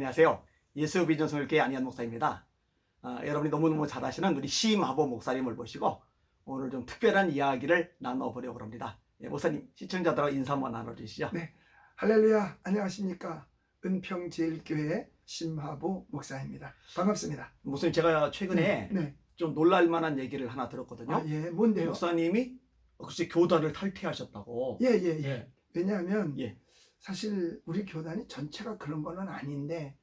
안녕하세요. 예수 비전 성일교회 안희한 목사입니다. 아, 여러분이 너무너무 잘 아시는 우리 시임하보 목사님을 모시고 오늘 좀 특별한 이야기를 나눠보려고 합니다. 예, 목사님 시청자들하고 인사 한번 나눠주시죠. 네. 할렐루야 안녕하십니까 은평제일교회 심하보 목사입니다 반갑습니다 목사님 제가 최근에 네. 좀 놀랄만한 얘기를 하나 들었거든요. 아, 예 뭔데요 목사님이 글쎄 교단을 탈퇴하셨다고. 예 예 예 예. 왜냐하면 예. 사실 우리 교단이 전체가 그런 거는 아닌데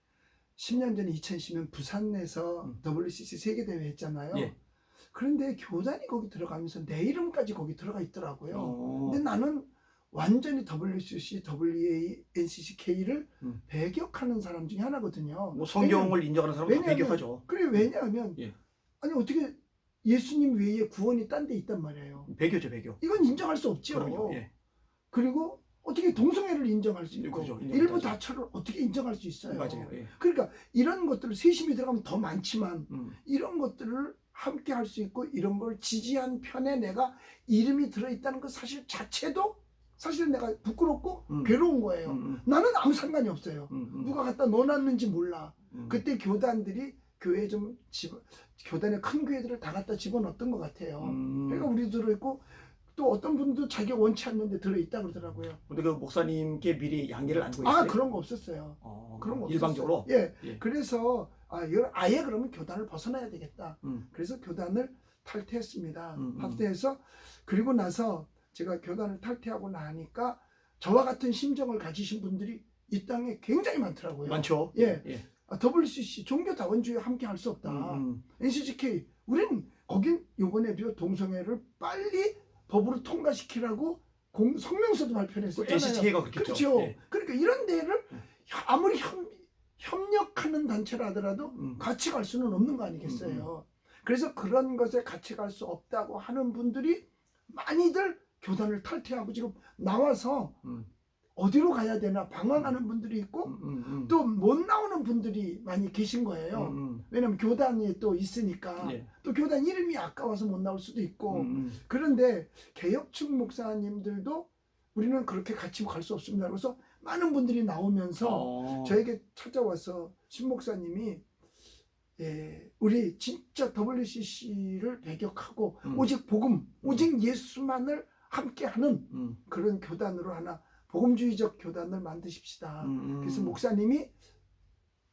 10년 전에 2010년 부산에서 음. WCC 세계대회 했잖아요 예. 그런데 교단이 거기 들어가면서 내 이름까지 거기 들어가 있더라고요 어, 근데 나는 완전히 WCC, WA, NCCK를 음. 배격하는 사람 중에 하나거든요 뭐 성경을 인정하는 사람은 다 왜냐하면- 배격하죠. 그래 왜냐하면 예. 아니 어떻게 예수님 외에 구원이 딴 데 있단 말이에요. 배교죠, 배교. 이건 인정할 수 없죠. 예. 그리고 어떻게 동성애를 인정할 수 있고 그렇죠. 일부. 다처를 어떻게 인정할 수 있어요. 맞아요. 예. 그러니까 이런 것들을 세심히 들어가면 더 많지만 음. 이런 것들을 함께 할 수 있고 이런 걸 지지한 편에 내가 이름이 들어있다는 것 사실 자체도 사실 내가 부끄럽고 음. 괴로운 거예요. 음, 음, 나는 아무 상관이 없어요. 음, 음. 누가 갖다 넣어놨는지 몰라. 음. 그때 교단들이 교회 좀 집, 교단의 큰 교회들을 다 갖다 집어넣었던 것 같아요. 음. 그러니까 우리 들어있고 또 어떤 분도 자기가 원치 않는데 들어있다 그러더라고요. 근데 그 목사님께 미리 양해를 안고 있어요. 아 그런 거 없었어요. 어, 그런 거 일방적으로. 없었어요. 예. 예. 그래서 아 이걸 아예 그러면 교단을 벗어나야 되겠다. 음. 그래서 교단을 탈퇴했습니다. 음, 음. 탈퇴해서 그리고 나서 제가 교단을 탈퇴하고 나니까 저와 같은 심정을 가지신 분들이 이 땅에 굉장히 많더라고요. 많죠. 예. 예. 아, WCC 종교 다원주의 함께 할 수 없다. 음, 음. NCCK 우리는 거긴 요번에도 동성애를 빨리 법으로 통과시키라고 공, 성명서도 발표를 그 했었잖아요. NCT가 그렇겠죠. 그렇죠. 예. 그러니까 이런 데를 음. 혀- 아무리 협, 협력하는 단체라 하더라도 음. 같이 갈 수는 없는 거 아니겠어요. 그래서 그런 것에 같이 갈 수 없다고 하는 분들이 많이들 교단을 탈퇴하고 지금 나와서 음. 어디로 가야 되나 방황하는 분들이 있고 음, 음, 음. 또못 나오는 분들이 많이 계신 거예요. 음, 음. 왜냐면 교단이 또 있으니까 예. 또 교단 이름이 아까워서 못 나올 수도 있고 음, 음. 그런데 개혁측 목사님들도 우리는 그렇게 같이 갈 수 없습니다. 그래서 많은 분들이 나오면서 어. 저에게 찾아와서 신 목사님이 예, 우리 진짜 WCC를 배격하고 음. 오직 복음, 오직 예수만을 함께하는 음, 그런 교단으로 하나 복음주의적 교단을 만드십시다. 음, 음. 그래서 목사님이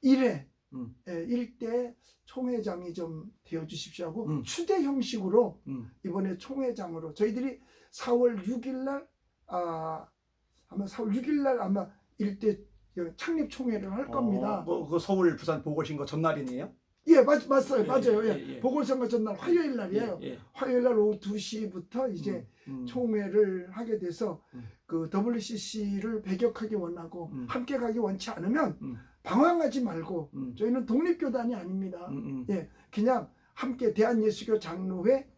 1회 음. 예, 1대 총회장이 좀 되어 주십시오 하고 음. 추대 형식으로 음. 이번에 총회장으로 저희들이 4월 6일 날 아, 아마 4월 6일 날 아마 1대 창립 총회를 할 겁니다. 어, 뭐, 그 서울 부산 보궐신거 전날이네요. 예, 맞, 맞어요. 예, 맞아요. 예. 예, 예. 보궐선거 전날 화요일 날이에요. 예, 예. 화요일 날 오후 2시부터 이제 음, 음. 총회를 하게 돼서 음. 그 WCC를 배격하기 원하고 음. 함께 가기 원치 않으면 음. 방황하지 말고 음, 저희는 독립교단이 아닙니다. 음, 음. 예, 그냥 함께 대한예수교 장로회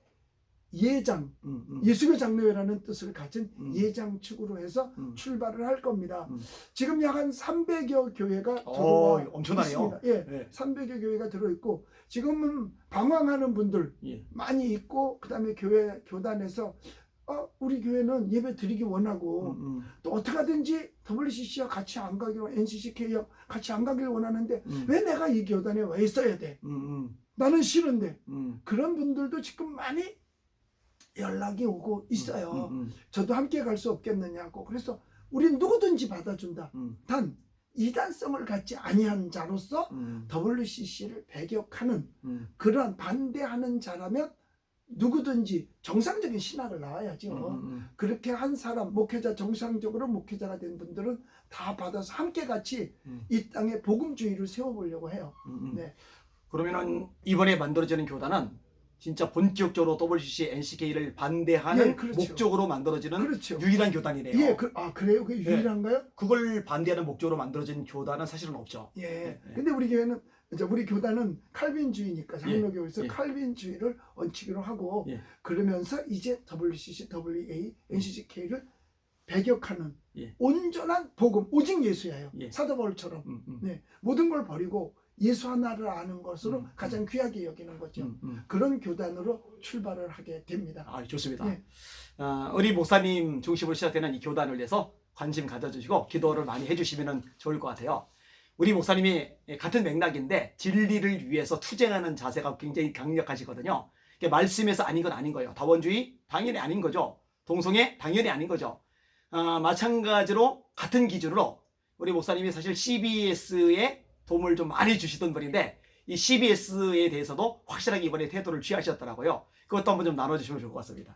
예장, 음, 음. 예수교 장로회라는 뜻을 가진 음. 예장 측으로 해서 음. 출발을 할 겁니다. 음. 지금 약 한 300여 교회가 어, 들어와 엄청나네요. 있습니다. 예, 예. 300여 교회가 들어 있고 지금은 방황하는 분들 예. 많이 있고 그다음에 교회 교단에서 어, 우리 교회는 예배 드리기 원하고 음, 음. 또 어떻게 하든지 WCC와 같이 안 가기로 NCCK와 같이 안 가기를 원하는데 음. 왜 내가 이 교단에 와 있어야 돼? 음, 음. 나는 싫은데 음. 그런 분들도 지금 많이 연락이 오고 있어요. 음, 음, 저도 함께 갈 수 없겠느냐고. 그래서 우린 누구든지 받아준다. 음, 단 이단성을 갖지 아니한 자로서 음, WCC를 배격하는 음, 그러한 반대하는 자라면 누구든지 정상적인 신학을 음, 나와야죠. 음, 그렇게 한 사람, 목회자 정상적으로 목회자가 된 분들은 다 받아서 함께 같이 음. 이 땅에 복음주의를 세워보려고 해요. 음, 음. 네. 그러면은 이번에 만들어지는 교단은 진짜 본격적으로 WCC, NCK를 반대하는 예, 그렇죠. 목적으로 만들어지는 그렇죠. 유일한 교단이네요. 예, 그, 아 그래요? 그게 네. 유일한가요? 그걸 반대하는 목적으로 만들어진 교단은 사실은 없죠. 예. 네, 네. 근데 우리 교회는 이제 우리 교단은 칼빈주의니까 장로교에서 예. 칼빈주의를 원칙으로 하고 예. 그러면서 이제 WCC, WA, NCCK를 배격하는 예. 온전한 복음, 오직 예수예요. 예. 사도 바울처럼 음, 음, 네, 모든 걸 버리고 예수 하나를 아는 것으로 음, 가장 귀하게 여기는 거죠. 음, 음. 그런 교단으로 출발을 하게 됩니다. 아, 좋습니다. 네. 아, 우리 목사님 중심으로 시작되는 이 교단을 위해서 관심 가져주시고 기도를 많이 해주시면 좋을 것 같아요. 우리 목사님이 같은 맥락인데 진리를 위해서 투쟁하는 자세가 굉장히 강력하시거든요. 이게 말씀에서 아닌 건 아닌 거예요. 다원주의 당연히 아닌 거죠. 동성애 당연히 아닌 거죠. 아, 마찬가지로 같은 기준으로 우리 목사님이 사실 CBS에 도움을 좀 많이 주시던 분인데 이 CBS에 대해서도 확실하게 이번에 태도를 취하셨더라고요. 그것도 한번 좀 나눠주시면 좋을 것 같습니다.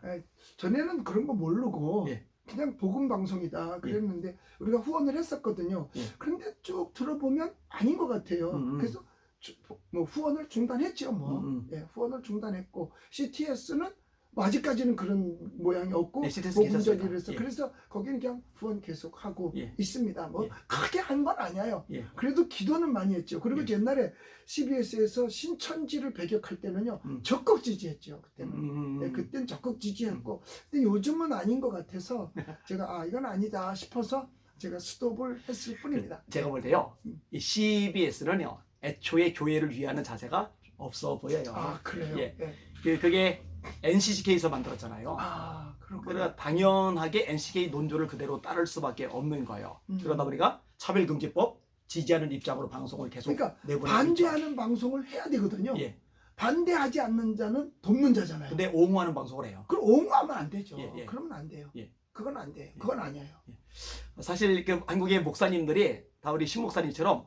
전에는 그런 거 모르고 예. 그냥 복음 방송이다 그랬는데 우리가 후원을 했었거든요. 예. 그런데 쭉 들어보면 아닌 것 같아요. 음, 음. 그래서 주- 뭐 후원을 중단했죠. 뭐 음, 음. 예, 후원을 중단했고 CTS는 뭐 아직까지는 그런 모양이 없고 네, CTS 괜찮습니다. 복음적이라서 예. 그래서 거기는 그냥 후원 계속 하고 예. 있습니다. 뭐 예. 크게 한 건 아니에요. 예. 그래도 기도는 많이 했죠. 그리고 예. 옛날에 CBS에서 신천지를 배격할 때는요 음. 적극 지지했죠. 그때는. 음, 네, 그땐 적극 지지했고 근데 요즘은 아닌 것 같아서 제가 아 이건 아니다 싶어서 제가 스톱을 했을 뿐입니다. 제가 볼 때요, 음. 이 CBS는요, 애초에 교회를 위하는 자세가 없어 보여요. 아 그래요. 예. 예. 그, 그게 NCCK에서 만들었잖아요. 아. 그러니까 당연하게 NCK 논조를 그대로 따를 수밖에 없는 거예요. 음. 그러다 보니까 차별금지법 지지하는 입장으로 방송을 계속 그러니까 반대하는 방송을 해야 되거든요. 예. 반대하지 않는 자는 돕는 자잖아요. 근데 옹호하는 방송을 해요. 그럼 옹호하면 안 되죠. 예, 예. 그러면 안 돼요. 예. 그건 안 돼요. 그건 아니에요. 사실 그 한국의 목사님들이 다 우리 신 목사님처럼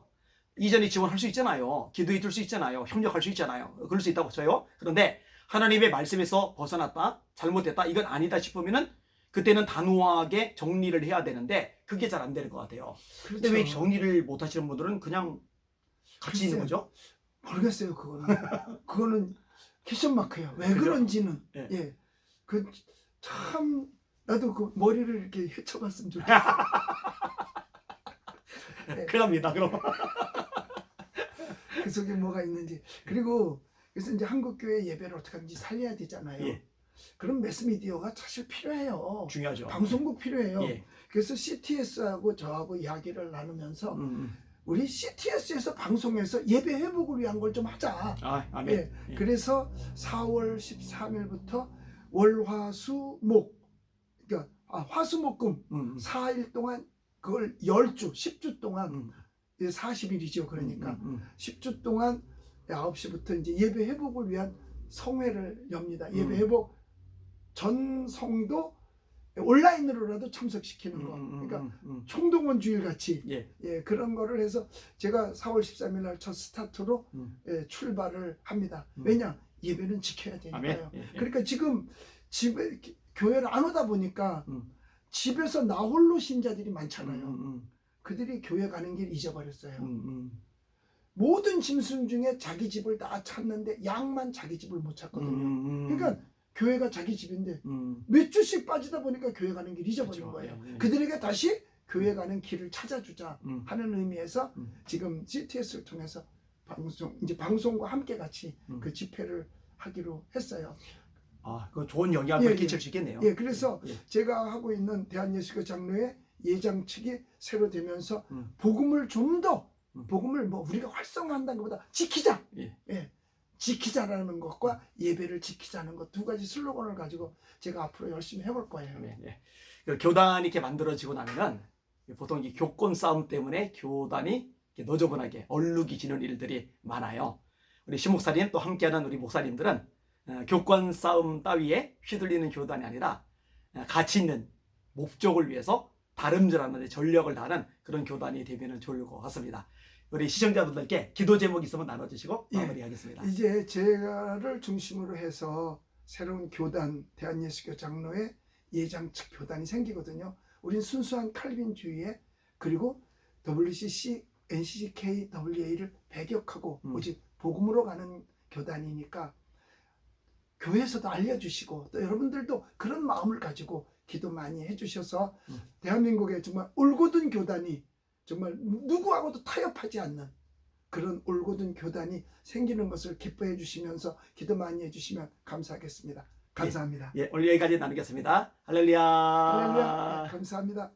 이전에 지원할 수 있잖아요. 기도해 줄 수 있잖아요. 협력할 수 있잖아요. 그럴 수 있다고 쳐요. 그런데 하나님의 말씀에서 벗어났다, 잘못됐다, 이건 아니다 싶으면은 그때는 단호하게 정리를 해야 되는데 그게 잘 안 되는 것 같아요. 근데 그렇죠. 왜 정리를 못 하시는 분들은 그냥 같이 있는 글쎄요. 거죠? 모르겠어요. 그거는 그거는 캐션 마크예요. 왜 그죠? 그런지는 예. 예. 그참 나도 그 머리를 이렇게 헤쳐봤으면 좋겠어. 네. 큰일 납니다. 그럼. 그 속에 뭐가 있는지. 그리고 그래서 이제 한국 교회 예배를 어떻게 하는지 살려야 되잖아요. 예. 그럼 매스미디어가 사실 필요해요. 중요하죠. 방송국 필요해요. 예. 그래서 CTS하고 저하고 이야기를 나누면서 음, 음. 우리 CTS에서 방송에서 예배 회복을 위한 걸 좀 하자. 아, 아멘. 예. 예. 그래서 4월 13일부터 월화수목 그러니까 아, 화수목금 음, 음. 4일 동안 그걸 10주, 10주 동안 음, 40일이죠. 그러니까 음, 음, 10주 동안 9시부터 이제 예배 회복을 위한 성회를 엽니다. 예배 음. 회복 전 성도 온라인으로라도 참석시키는 거. 음, 음, 그러니까. 총동원 주일 같이 예. 예, 그런 거를 해서 제가 4월 13일 날 첫 스타트로 음. 예, 출발을 합니다. 음. 왜냐? 예배는 지켜야. 되니까요. 예, 예. 그러니까 지금 집에 기- 교회를 안 오다 보니까 음. 집에서 나 홀로 신자들이 많잖아요. 음, 음, 그들이 교회 가는 길 잊어버렸어요. 음, 음. 모든 짐승 중에 자기 집을 다 찾는데 양만 자기 집을 못 음, 찾거든요. 음, 그러니까 교회가 자기 집인데 음. 몇 주씩 빠지다 보니까 교회 가는 길 잊어버린 그렇죠. 거예요. 예, 예. 그들에게 다시 교회 가는 길을 찾아주자 음. 하는 의미에서 음. 지금 CTS를 통해서 방송 이제 방송과 함께 같이 음. 그 집회를 하기로 했어요. 아, 그 좋은 영향을 예, 예. 끼칠 수 있겠네요. 예, 그래서 예. 제가 하고 있는 대한예수교 장로의 예장 측이 새로 되면서 음. 복음을 좀더 음. 복음을 뭐 우리가 활성화한다는 것보다 지키자. 예. 지키자라는 것과 예배를 지키자는 것 두 가지 슬로건을 가지고 제가 앞으로 열심히 해볼 거예요. 네, 네. 그 교단이 이렇게 만들어지고 나면은 보통 이 교권 싸움 때문에 교단이 너저분하게 얼룩이 지는 일들이 많아요. 우리 신목사님 또 함께하는 우리 목사님들은 어, 교권 싸움 따위에 휘둘리는 교단이 아니라 어, 가치 있는 목적을 위해서 다름질하는 데 전력을 다하는 그런 교단이 되면 좋을 것 같습니다. 우리 시청자분들께 기도 제목 있으면 나눠주시고 예. 마무리하겠습니다. 이제 제가를 중심으로 해서 새로운 교단 대한예수교 장로의 예장 측 교단이 생기거든요. 우린 순수한 칼빈주의에 그리고 WCC, NCCK, WA를 배격하고 음. 오직 복음으로 가는 교단이니까 교회에서도 알려주시고 또 여러분들도 그런 마음을 가지고 기도 많이 해주셔서 음. 대한민국에 정말 올곧은 교단이 정말 누구하고도 타협하지 않는 그런 올곧은 교단이 생기는 것을 기뻐해 주시면서 기도 많이 해주시면 감사하겠습니다. 감사합니다. 예, 오늘 여기까지 나누겠습니다. 할렐루야. 할렐루야. 네, 감사합니다.